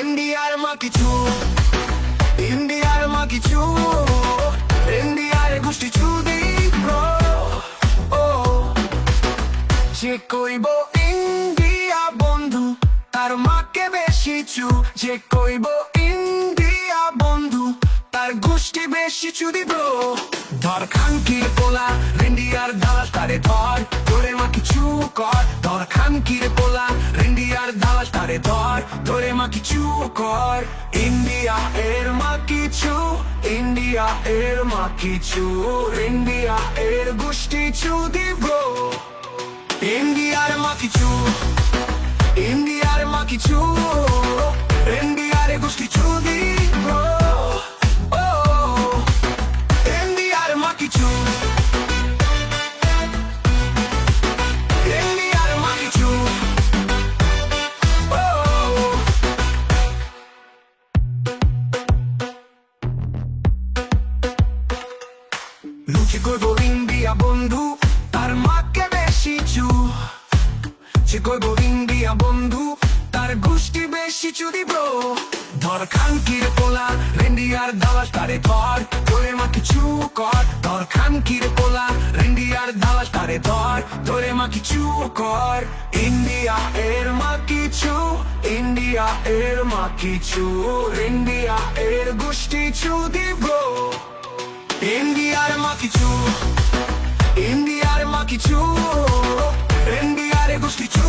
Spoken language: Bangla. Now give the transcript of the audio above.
ইন্ডিয়ার মা কিছু ইন্ডিয়ার মা কিছু ইন্ডিয়ার গোষ্ঠী চুদি ও যে কইব ইন্ডিয়া বন্ধু তার মাকে বেশি চু যে কইব ইন্ডিয়া বন্ধু তার গোষ্ঠী বেশি চু দিব ধর খানকির পোলা ইন্ডিয়ার দালাল তারে ধর তোরে মা কিছু কর ধর খানকির পোলা দালাল ধর তোরে মা কিছু কর। ইন্ডিয়া এর মা কিছু, ইন্ডিয়া এর মা কিছু, ইন্ডিয়া এর গোষ্ঠী চু দিব ইন্ডিয়ার মা কিছু, ইন্ডিয়ার মা কিছু। লুচি করব ইন্ডিয়া বন্ধু। তার মাকে বেশি চু। সে করব ইন্ডিয়া বন্ধু। তার গোষ্ঠী বেশি চুরি ব্রো ধর খানকির পোলা, রেন্ডিয়ার দালাল, তারে ধর, তোরে মা কিছু কর। ধর খানকির পোলা, রেন্ডিয়ার দালাল, তারে ধর, তোরে মা কিছু কর। ইন্ডিয়া এর মা কিছু ইন্ডিয়া এর মা কিছু ইন্ডিয়া এর গোষ্ঠী চু দিব। ইন্ডিয়ার মা কিছু ইন্ডিয়ার গোষ্ঠী চুদি